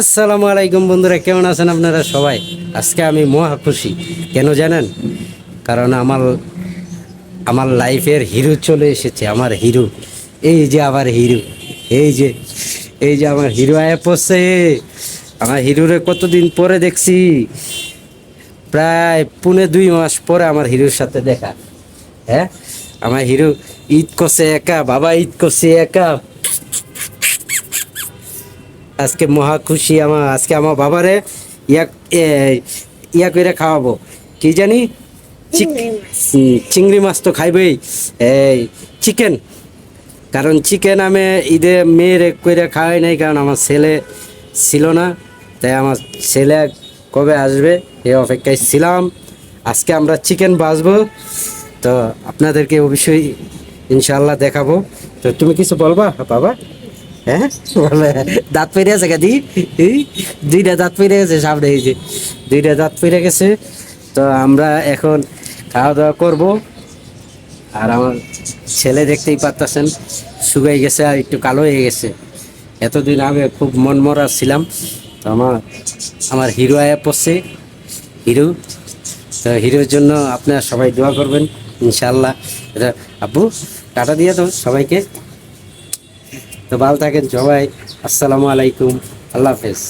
আসসালামু আলাইকুম বন্ধুরা, কেমন আছেন আপনারা সবাই? আজকে আমি মহা খুশি। কেন জানেন? কারণ আমার আমার লাইফের হিরো চলে এসেছে, আমার হিরো। এই যে আমার হিরো, এই যে এই যে আমার হিরো আয়া পড়ছে। আমার হিরোরে কতদিন পরে দেখছি? প্রায় পুনে দুই মাস পরে আমার হিরোর সাথে দেখা। হ্যাঁ? আমার হিরো ঈদ করছে একা, বাবা ঈদ করছে একা। আজকে মহা খুশি আমার আজকে আমার বাবারে ইয়া এ, ইয়া করে খাওয়াবো। কি জানি? চিংড়ি মাছ। তো খাইবেই। এই চিকেন। কারণ চিকেন আমি ঈদে মেয়ের করে খাওয়াই নাই কারণ আমার ছেলে ছিল না। তাই আমার ছেলে কবে আসবে এই অপেক্ষায় ছিলাম। আজকে আমরা চিকেন বাসবো তো আপনাদেরকে অবশ্যই ইনশাল্লাহ দেখাবো। তো তুমি কিছু বলবা বাবা? হ্যাঁ? দাঁত পেরে আছে এই, দুইটা দাঁত পেরে গেছে সামনে এই যে। দুইটা দাঁত পেরে গেছে। তো আমরা এখন খাওয়া দাওয়া করব। আর আমার ছেলে দেখতেই পারতেছেন শুকাই গেছে আর একটু কালো হয়ে গেছে। এতদিন আগে খুব মনমরা ছিলাম। তো আমার আমার হিরো আয়া পড়ছে। হিরো। তো হিরোর জন্য আপনারা সবাই দোয়া করবেন ইনশাল্লাহ এটা আব্বু টাটা দিয়ে তো সবাইকে। তো ভালো থাকেন সবাই। আসসালামু আলাইকুম। আল্লাহ হাফেজ।